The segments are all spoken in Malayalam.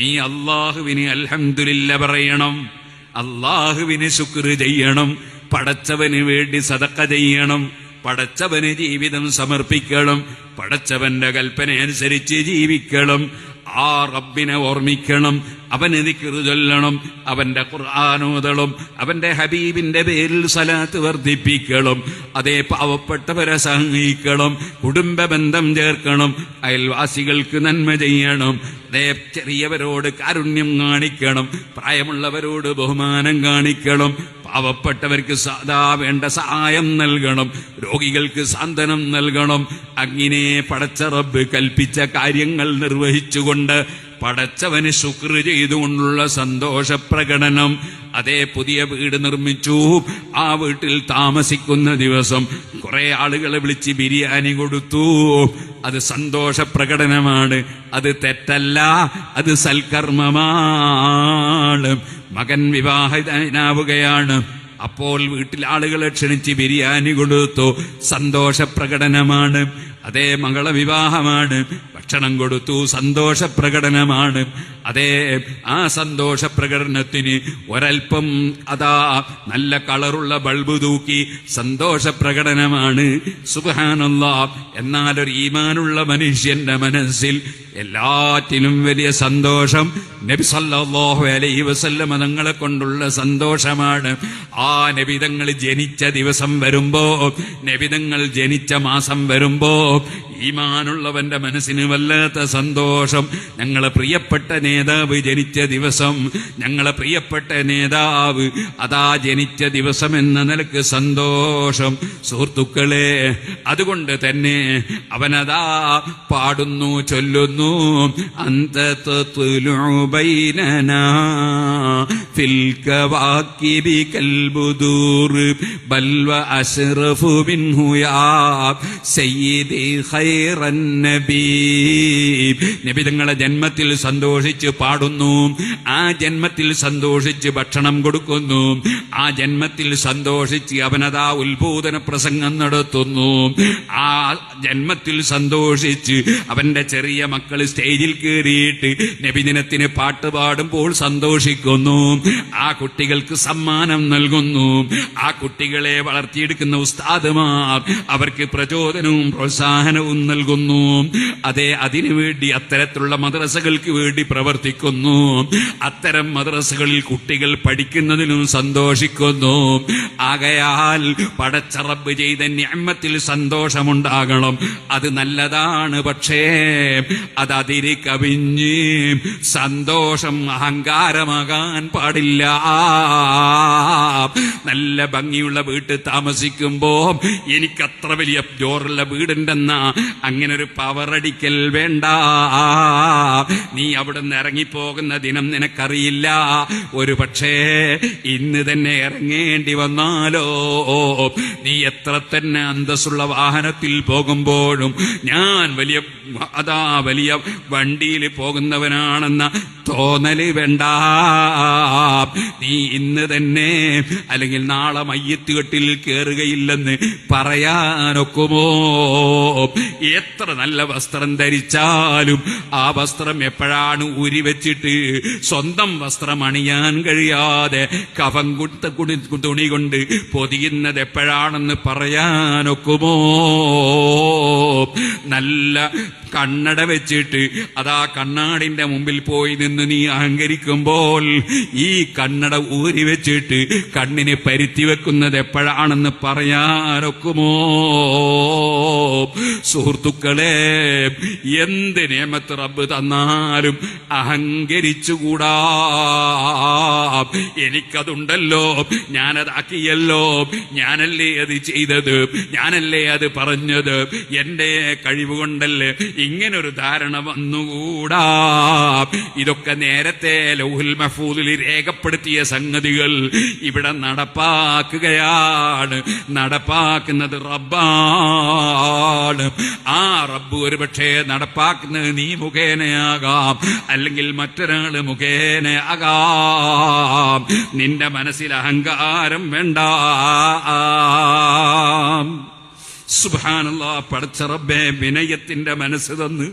നീ അള്ളാഹുവിന് അൽഹംദുലില്ല പറയണം. അള്ളാഹുവിന് ശുക്ർ ചെയ്യണം. പടച്ചവന് വേണ്ടി സതക്ക ചെയ്യണം. പടച്ചവന് ജീവിതം സമർപ്പിക്കണം. പടച്ചവന്റെ കൽപ്പന അനുസരിച്ച് ജീവിക്കണം. ആ റബ്ബിനെ ഓർമ്മിക്കണം. അവന് എനിക്ക് ചൊല്ലണം അവന്റെ ഖുർആാനോതളും അവന്റെ ഹബീബിന്റെ പേരിൽ സലാത്ത് വർദ്ധിപ്പിക്കണം അതേ പാവപ്പെട്ടവരെ സഹായിക്കണം കുടുംബ ബന്ധം ചേർക്കണം അയൽവാസികൾക്ക് നന്മ ചെയ്യണം അതേ ചെറിയവരോട് കാരുണ്യം കാണിക്കണം പ്രായമുള്ളവരോട് ബഹുമാനം കാണിക്കണം പാവപ്പെട്ടവർക്ക് സാധാ വേണ്ട സഹായം നൽകണം രോഗികൾക്ക് സാന്ത്വനം നൽകണം അങ്ങനെ പടച്ചറബ് കൽപ്പിച്ച കാര്യങ്ങൾ നിർവഹിച്ചുകൊണ്ട് പടച്ചവന് ശുക്ർ ചെയ്തുകൊണ്ടുള്ള സന്തോഷ പ്രകടനം അതേ പുതിയ വീട് നിർമ്മിച്ചു. ആ വീട്ടിൽ താമസിക്കുന്ന ദിവസം കുറെ ആളുകളെ വിളിച്ച് ബിരിയാണി കൊടുത്തു. അത് സന്തോഷ പ്രകടനമാണ് അത് തെറ്റല്ല. അത് സൽക്കർമ്മമാണ്. മകൻ വിവാഹിതനാവുകയാണ്. അപ്പോൾ വീട്ടിൽ ആളുകളെ ക്ഷണിച്ച് ബിരിയാണി കൊടുത്തു. സന്തോഷ പ്രകടനമാണ് അതേ മകളെ വിവാഹമാണ്. ഭക്ഷണം കൊടുത്തു. സന്തോഷ പ്രകടനമാണ് അതേ ആ സന്തോഷ പ്രകടനത്തിന് ഒരൽപ്പം അതാ നല്ല കളറുള്ള ബൾബ് തൂക്കി സന്തോഷ പ്രകടനമാണ് എന്നാൽ ഒരു ഈമാനുള്ള മനുഷ്യന്റെ മനസ്സിൽ എല്ലാറ്റിനും വലിയ സന്തോഷം. നബി സല്ലാഹു അലൈ വസല്ലമ തങ്ങളെ കൊണ്ടുള്ള സന്തോഷമാണ്. ആ നബിതങ്ങൾ ജനിച്ച ദിവസം വരുമ്പോ നബിതങ്ങൾ ജനിച്ച മാസം വരുമ്പോ ഈമാനുള്ളവന്റെ മനസ്സിന് വല്ലാത്ത സന്തോഷം. ഞങ്ങളെ പ്രിയപ്പെട്ട നേതാവ് ജനിച്ച ദിവസം ഞങ്ങളെ പ്രിയപ്പെട്ട നേതാവ് അതാ ജനിച്ച ദിവസം എന്ന നിലയ്ക്ക് സന്തോഷം. സുഹൃത്തുക്കളെ അതുകൊണ്ട് തന്നെ അവനതാ പാടുന്നു ചൊല്ലുന്നു. അന്ത ഫിൽ കവാക്കിബി കൽബുദൂർ. ബൽവ അഷ്റഫു മിൻഹു യാ സയ്യിദി ഖൈറൻ നബീ. നബി തങ്ങളെ ജന്മത്തിൽ സന്തോഷിച്ച് പാടുന്നു. ആ ജന്മത്തിൽ സന്തോഷിച്ച് ഭക്ഷണം കൊടുക്കുന്നു. ആ ജന്മത്തിൽ സന്തോഷിച്ച് അവനതാ ഉത്ബോധന പ്രസംഗം നടത്തുന്നു. ആ ജന്മത്തിൽ സന്തോഷിച്ച് അവന്റെ ചെറിയ മക്കൾ സ്റ്റേജിൽ കയറിയിട്ട് നബിദിനത്തിന് പാട്ട് പാടുമ്പോൾ സന്തോഷിക്കുന്നു. ആ കുട്ടികൾക്ക് സമ്മാനം നൽകുന്നു. ആ കുട്ടികളെ വളർത്തിയെടുക്കുന്ന ഉസ്താദുമാർ അവർക്ക് പ്രചോദനവും പ്രോത്സാഹനവും നൽകുന്നു. അതെ അതിനുവേണ്ടി അത്തരത്തിലുള്ള മദ്രസകൾക്ക് വേണ്ടി പ്രവർത്തിക്കുന്നു. അത്തരം മദ്രസകളിൽ കുട്ടികൾ പഠിക്കുന്നതിനും സന്തോഷിക്കുന്നു. ആകയാൽ പടച്ചറബ് ചെയ്ത ഞമ്മത്തിൽ സന്തോഷമുണ്ടാകണം. അത് നല്ലതാണ് പക്ഷേ അത് കവിഞ്ഞ് സന്തോഷം അഹങ്കാരമാകാൻ പാടില്ല. നല്ല ഭംഗിയുള്ള വീട്ടിൽ താമസിക്കുമ്പോ എനിക്കത്ര വലിയ ജോറുള്ള വീടുണ്ടെന്ന. അങ്ങനെ ഒരു പവറടിക്കൽ വേണ്ട. നീ അവിടെ നിന്ന് ഇറങ്ങിപ്പോകുന്ന ദിനം നിനക്കറിയില്ല. ഒരു പക്ഷേ ഇന്ന് തന്നെ ഇറങ്ങേണ്ടി വന്നാലോ? നീ എത്ര തന്നെ അന്തസ്സുള്ള വാഹനത്തിൽ പോകുമ്പോഴും ഞാൻ വലിയ അതാ വലിയ വണ്ടിയിൽ പോകുന്നവനാണെന്ന തോന്നൽ വേണ്ട. നീ ഇന്ന് തന്നെ അല്ലെങ്കിൽ നാളെ മയ്യത്തുകെട്ടിൽ കയറുകയില്ലെന്ന് പറയാനൊക്കുമോ? എത്ര നല്ല വസ്ത്രം ധരിച്ചാലും ആ വസ്ത്രം എപ്പോഴാണ് ഊരി വെച്ചിട്ട് സ്വന്തം വസ്ത്രം അണിയാൻ കഴിയാതെ കഫം കുത്ത കുടി തുണി കൊണ്ട് പൊതിയുന്നത് എപ്പോഴാണെന്ന് പറയാനൊക്കുമോ? നല്ല കണ്ണട വെച്ചിട്ട് അതാ കണ്ണാടിന്റെ മുമ്പിൽ പോയി നിന്ന് നീ അഹങ്കരിക്കുമ്പോൾ ഈ കണ്ണട ഊരി വെച്ചിട്ട് കണ്ണിനെ പരുത്തി വെക്കുന്നത് എപ്പോഴാണെന്ന് പറയാനൊക്കുമോ? സുഹൃത്തുക്കളെ എന്ത് നിയമത്ത് റബ്ബ് തന്നാലും അഹങ്കരിച്ചുകൂടാ. എനിക്കതുണ്ടല്ലോ ഞാനതാക്കിയല്ലോ ഞാനല്ലേ അത് ചെയ്തത് ഞാനല്ലേ അത് പറഞ്ഞത്. എന്റെ കഴിവ് കൊണ്ടല്ലേ ഇങ്ങനൊരു ധാരണ വന്നുകൂടാ. ഇതൊക്കെ നേരത്തെ ലൗഹുൽ മഹഫൂദിൽ രേഖപ്പെടുത്തിയ സംഗതികൾ ഇവിടെ നടപ്പാക്കുകയാണ്. നടപ്പാക്കുന്നത് റബ്ബാണ്. ആ റബ്ബ് ഒരുപക്ഷെ നടപ്പാക്കുന്നത് നീ മുഖേനയാകാം. അല്ലെങ്കിൽ മറ്റൊരാൾ ആകാം നിന്റെ മനസ്സിൽ അഹങ്കാരം വേണ്ട. സുബാനുള്ള പടച്ച റബ്ബേ വിനയത്തിന്റെ മനസ്സ് തന്ന്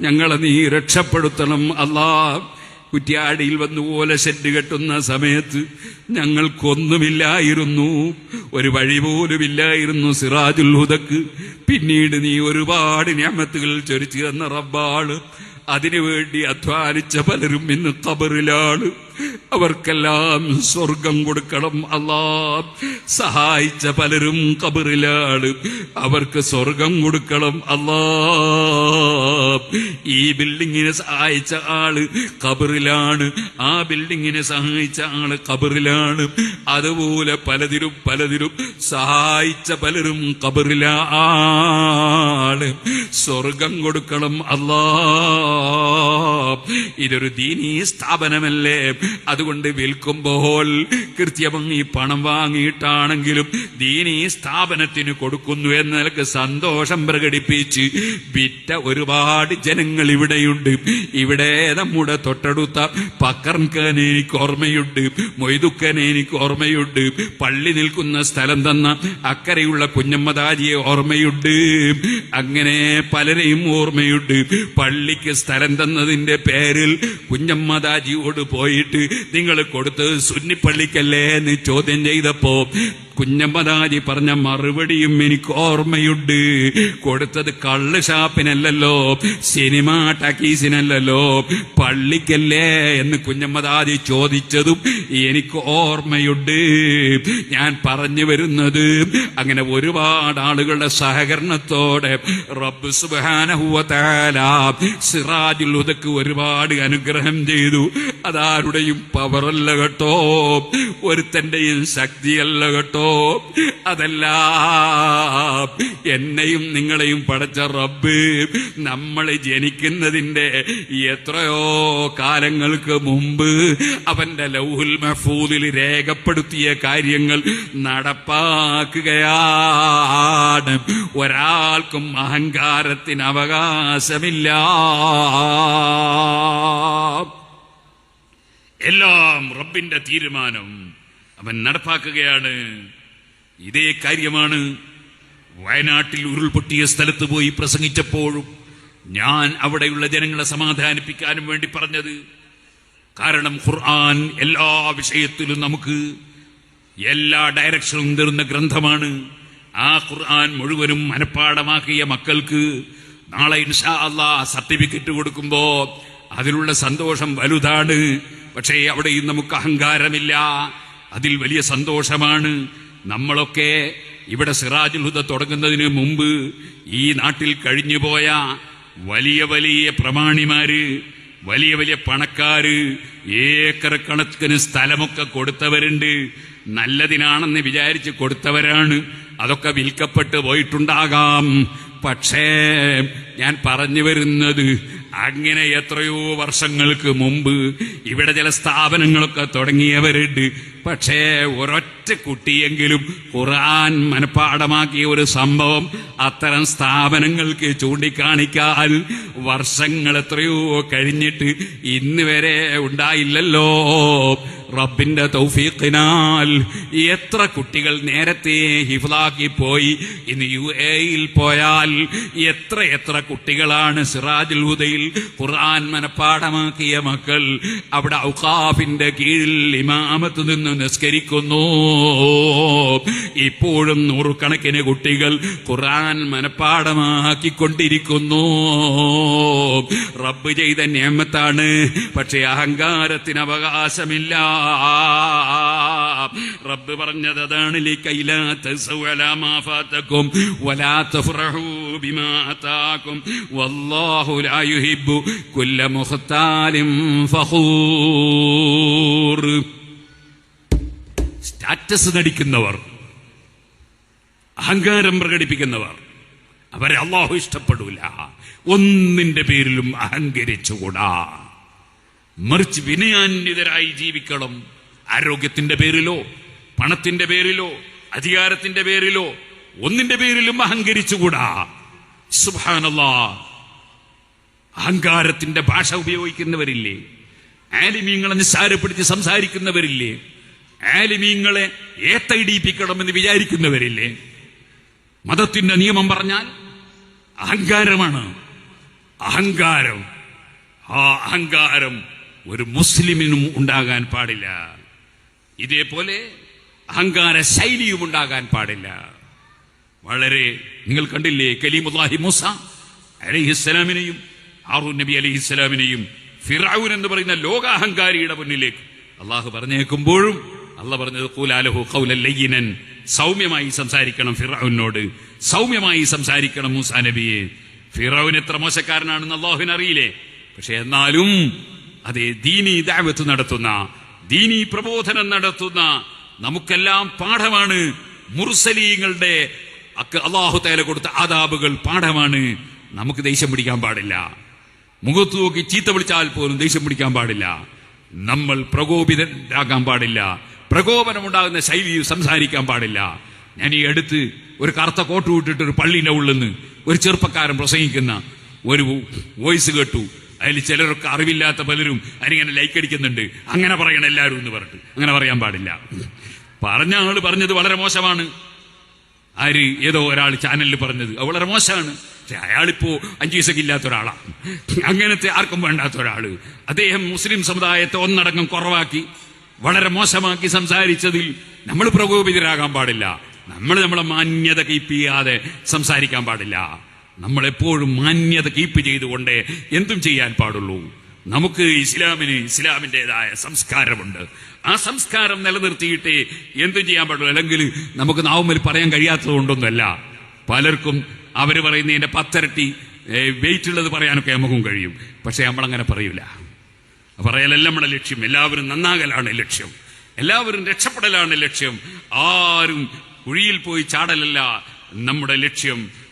ഞങ്ങളെ നീ രക്ഷപ്പെടുത്തണം. അല്ലാ കുറ്റ്യാടിയിൽ വന്ന് പോലെ ഷെഡ് കെട്ടുന്ന സമയത്ത് ഞങ്ങൾക്കൊന്നുമില്ലായിരുന്നു. ഒരു വഴി പോലുമില്ലായിരുന്നു സിറാജുൽ ഹുദക്ക്. പിന്നീട് നീ ഒരുപാട് ഞാമത്തുകൾ ചൊരിച്ചു തന്ന റബ്ബാണ് അതിനുവേണ്ടി അധ്വാനിച്ച പലരും ഇന്ന് കബറിലാണ് അവർക്കെല്ലാം സ്വർഗം കൊടുക്കണം. അല്ലാ സഹായിച്ച പലരും കബറിലാണ് അവർക്ക് സ്വർഗം കൊടുക്കണം. അല്ലാ ഈ ബിൽഡിങ്ങിനെ സഹായിച്ച ആൾ കബറിലാണ് ആ ബിൽഡിങ്ങിനെ സഹായിച്ച ആൾ കബറിലാണ് അതുപോലെ പലതിലും പലതിലും സഹായിച്ച പലരും കബറിലാണ് സ്വർഗം കൊടുക്കണം. അല്ലാ ഇതൊരു ദീനീ സ്ഥാപനമല്ലേ? അതുകൊണ്ട് വിൽക്കുമ്പോൾ കൃത്യമങ്ങി പണം വാങ്ങിയിട്ടാണെങ്കിലും ദീനീ സ്ഥാപനത്തിന് കൊടുക്കുന്നു എന്ന സന്തോഷം പ്രകടിപ്പിച്ച് വിറ്റ ഒരുപാട് ജനങ്ങൾ ഇവിടെയുണ്ട്. ഇവിടെ നമ്മുടെ തൊട്ടടുത്ത പക്കർക്കനെ എനിക്ക് ഓർമ്മയുണ്ട് മൊയ്തുക്കനെ എനിക്ക് ഓർമ്മയുണ്ട് പള്ളി നിൽക്കുന്ന സ്ഥലം തന്ന അക്കരയുള്ള കുഞ്ഞമ്മദാജിയെ ഓർമ്മയുണ്ട്. അങ്ങനെ പലരെയും ഓർമ്മയുണ്ട്. പള്ളിക്ക് സ്ഥലം തന്നതിന്റെ പേരിൽ കുഞ്ഞമ്മദാജിയോട് പോയിട്ട് നിങ്ങൾ കൊടുത്തത് സുന്നിപ്പള്ളിക്കല്ലേ എന്ന് ചോദ്യം ചെയ്തപ്പോ കുഞ്ഞമ്മദാജി പറഞ്ഞ മറുപടിയും എനിക്ക് ഓർമ്മയുണ്ട്. കൊടുത്തത് കള്ള് ഷാപ്പിനല്ലല്ലോ സിനിമ ടക്കീസിനല്ലല്ലോ പള്ളിക്കല്ലേ എന്ന് കുഞ്ഞമ്മദാരി ചോദിച്ചതും എനിക്ക് ഓർമ്മയുണ്ട്. ഞാൻ പറഞ്ഞു വരുന്നത് അങ്ങനെ ഒരുപാട് ആളുകളുടെ സഹകരണത്തോടെ റബ്ബ് സുബാനഹുവല സിറാജുൽ ഉദക്ക് ഒരുപാട് അനുഗ്രഹം ചെയ്തു. അതാരുടെയും പവറല്ല കേട്ടോ. ഒരുത്തന്റെയും ശക്തിയല്ല കേട്ടോ. അതല്ല എന്നെയും നിങ്ങളെയും പടച്ച റബ്ബ് നമ്മൾ ജനിക്കുന്നതിന്റെ എത്രയോ കാലങ്ങൾക്ക് മുമ്പ് അവന്റെ ലൗഹുൽ മഹൂദിൽ രേഖപ്പെടുത്തിയ കാര്യങ്ങൾ നടപ്പാക്കുകയാണ്. ഒരാൾക്കും അഹങ്കാരത്തിന് അവകാശമില്ല. എല്ലാം റബ്ബിന്റെ തീരുമാനം അവൻ നടപ്പാക്കുകയാണ്. ഇതേ കാര്യമാണ് വയനാട്ടിൽ ഉരുൾപൊട്ടിയ സ്ഥലത്ത് പോയി പ്രസംഗിച്ചപ്പോഴും ഞാൻ അവിടെയുള്ള ജനങ്ങളെ സമാധാനിപ്പിക്കാനും വേണ്ടി പറഞ്ഞത്. കാരണം ഖുർആൻ എല്ലാ വിഷയത്തിലും നമുക്ക് എല്ലാ ഡയറക്ഷനും തരുന്ന ഗ്രന്ഥമാണ്. ആ ഖുർആൻ മുഴുവനും മനഃപ്പാടമാക്കിയ മക്കൾക്ക് നാളെ ഇൻഷാ അള്ളാ സർട്ടിഫിക്കറ്റ് കൊടുക്കുമ്പോ അതിലുള്ള സന്തോഷം വലുതാണ്. പക്ഷേ അവിടെയും നമുക്ക് അഹങ്കാരമില്ല. അതിൽ വലിയ സന്തോഷമാണ്. നമ്മളൊക്കെ ഇവിടെ സിറാജുൽ ഹുദ തുടങ്ങുന്നതിന് മുമ്പ് ഈ നാട്ടിൽ കഴിഞ്ഞുപോയ വലിയ വലിയ പ്രമാണിമാര് വലിയ വലിയ പണക്കാര് ഏക്കർ കണക്കിന് സ്ഥലമൊക്കെ കൊടുത്തവരുണ്ട്. നല്ലതിനാണെന്ന് വിചാരിച്ച് കൊടുത്തവരാണ്. അതൊക്കെ വിൽക്കപ്പെട്ട് പോയിട്ടുണ്ടാകാം. പക്ഷേ ഞാൻ പറഞ്ഞു വരുന്നത് അങ്ങനെ എത്രയോ വർഷങ്ങൾക്ക് മുമ്പ് ഇവിടെ ചില സ്ഥാപനങ്ങളൊക്കെ തുടങ്ങിയവരുണ്ട്. പക്ഷേ ഒരൊറ്റ കുട്ടിയെങ്കിലും ഖുർആൻ മനഃപ്പാടമാക്കിയ ഒരു സംഭവം അത്തരം സ്ഥാപനങ്ങൾക്ക് ചൂണ്ടിക്കാണിക്കാൻ വർഷങ്ങൾ എത്രയോ കഴിഞ്ഞിട്ട് ഇന്ന് വരെ ഉണ്ടായില്ലല്ലോ. റബ്ബിന്റെ തൗഫീഖിനാൽ. എത്ര കുട്ടികൾ നേരത്തെ ഹിഫ്ലാക്കി പോയി ഇന്ന് യു എയിൽ പോയാൽ എത്ര എത്ര കുട്ടികളാണ് സിറാജുൽ ഹുദയിൽ ഖുർആൻ മനപ്പാഠമാക്കിയ മക്കൾ അവിടെ ഔഖാഫിന്റെ കീഴിൽ ഇമാമത്ത് നിന്ന് നിസ്കരിക്കുന്നു. ഇപ്പോഴും നൂറുകണക്കിന് കുട്ടികൾ ഖുർആൻ മനപ്പാഠമാക്കിക്കൊണ്ടിരിക്കുന്നു. റബ്ബ് ചെയ്ത നിയമത്താണ് പക്ഷെ അഹങ്കാരത്തിന് അവകാശമില്ല. റബ്ബ് പറഞ്ഞത് അതാണ് ും. സ്റ്റാറ്റസ് നടിക്കുന്നവർ അഹങ്കാരം പ്രകടിപ്പിക്കുന്നവർ അവരെ അള്ളാഹു ഇഷ്ടപ്പെടൂല. ഒന്നിന്റെ പേരിലും അഹങ്കരിച്ചുകൂടാ. മറിച്ച് വിനയാന്വിതരായി ജീവിക്കണം. ആരോഗ്യത്തിന്റെ പേരിലോ പണത്തിന്റെ പേരിലോ അധികാരത്തിന്റെ പേരിലോ ഒന്നിന്റെ പേരിലും അഹങ്കരിച്ചുകൂടാ. സുബാനല്ലാ അഹങ്കാരത്തിന്റെ ഭാഷ ഉപയോഗിക്കുന്നവരില്ലേ? ആലിമീങ്ങളെ നിസ്സാരപ്പെടുത്തി സംസാരിക്കുന്നവരില്ലേ? ആലിമീങ്ങളെ ഏത്തയിടിപ്പിക്കണമെന്ന് വിചാരിക്കുന്നവരില്ലേ? മതത്തിന്റെ നിയമം പറഞ്ഞാൽ അഹങ്കാരമാണ്. അഹങ്കാരം. ആ അഹങ്കാരം ഒരു മുസ്ലിമിനും ഉണ്ടാകാൻ പാടില്ല. ഇതേപോലെ അഹങ്കാര ശൈലിയും ഉണ്ടാകാൻ പാടില്ല. വളരെ നിങ്ങൾ കണ്ടില്ലേ കലീമുല്ലാഹി മൂസ അലഹിസ്സലാമിനെയും ഹാറൂൻ നബി അലഹിസ്സലാമിനെയും ഫിറാവുൻ എന്ന് പറയുന്ന ലോകാഹങ്കാരിയുടെ മുന്നിലേക്ക് അള്ളാഹു പറഞ്ഞേക്കുമ്പോഴും അല്ല പറഞ്ഞത് കൂലാലഹു ഖൗലൻ ലയ്യിനൻ സൗമ്യമായി സംസാരിക്കണം ഫിറാവുനോട് സൗമ്യമായി സംസാരിക്കണം മൂസാ നബിയെ. ഫിറാവുൻ എത്ര മോശക്കാരനാണെന്ന് അള്ളാഹുവിന് അറിയില്ലേ പക്ഷെ എന്നാലും അതേ ദീനി ദാവത്ത് നടത്തുന്ന ദീനി പ്രബോധനം നടത്തുന്ന നമുക്കെല്ലാം പാഠമാണ്. മുർസലീങ്ങളുടെ അള്ളാഹു തേല കൊടുത്ത ആദാബുകൾ പാഠമാണ്. നമുക്ക് ദേഷ്യം പിടിക്കാൻ പാടില്ല. മുഖത്ത് നോക്കി ചീത്ത വിളിച്ചാൽ പോലും ദേഷ്യം പിടിക്കാൻ പാടില്ല. നമ്മൾ പ്രകോപിതരാകാൻ പാടില്ല. പ്രകോപനമുണ്ടാകുന്ന ശൈലിയിൽ സംസാരിക്കാൻ പാടില്ല. ഞാൻ ഈ അടുത്ത് ഒരു കറുത്ത കോട്ട് വിട്ടിട്ട് ഒരു പള്ളിന്റെ ഉള്ളിൽ നിന്ന് ഒരു ചെറുപ്പക്കാരൻ പ്രസംഗിക്കുന്ന ഒരു വോയിസ് കേട്ടു. അതിൽ ചിലരൊക്കെ അറിവില്ലാത്ത പലരും അതിനിങ്ങനെ ലൈക്ക് അടിക്കുന്നുണ്ട്. അങ്ങനെ പറയണം എല്ലാവരും എന്ന് പറഞ്ഞിട്ട്. അങ്ങനെ പറയാൻ പാടില്ല. പറഞ്ഞ ആൾ പറഞ്ഞത് വളരെ മോശമാണ്. ആര് ഏതോ ഒരാൾ ചാനലിൽ പറഞ്ഞത്. അത് വളരെ മോശമാണ്. അയാളിപ്പോ അഞ്ചു പൈസക്ക് ഇല്ലാത്ത ഒരാളാണ് അങ്ങനത്തെ ആർക്കും വേണ്ടാത്ത ഒരാൾ അദ്ദേഹം മുസ്ലിം സമുദായത്തെ ഒന്നടങ്കം കുറവാക്കി വളരെ മോശമാക്കി സംസാരിച്ചതിൽ നമ്മൾ പ്രകോപിതരാകാൻ പാടില്ല. നമ്മൾ നമ്മളെ മാന്യത കീപ്പ് ചെയ്യാതെ സംസാരിക്കാൻ പാടില്ല. നമ്മൾ എപ്പോഴും മാന്യത കീപ്പ് ചെയ്തുകൊണ്ട് എന്തും ചെയ്യാൻ പാടുള്ളൂ. നമുക്ക് ഇസ്ലാമിന് ഇസ്ലാമിന്റെതായ സംസ്കാരമുണ്ട്. ആ സംസ്കാരം നിലനിർത്തിയിട്ട് എന്തും ചെയ്യാൻ പാടുള്ളൂ. അല്ലെങ്കിൽ നമുക്ക് നാവുമ്മൽ പറയാൻ കഴിയാത്തത് കൊണ്ടൊന്നുമല്ല പലർക്കും അവർ പറയുന്നതിന്റെ പത്തരട്ടി വെയിറ്റ് ഉള്ളത് പറയാനൊക്കെ നമുക്കും കഴിയും. പക്ഷെ നമ്മളങ്ങനെ പറയൂല. പറയലല്ല നമ്മുടെ ലക്ഷ്യം. എല്ലാവരും നന്നാകലാണ് ലക്ഷ്യം. എല്ലാവരും രക്ഷപ്പെടലാണ് ലക്ഷ്യം. ആരും കുഴിയിൽ പോയി ചാടലല്ല. നമ്മുടെ ലക്ഷ്യം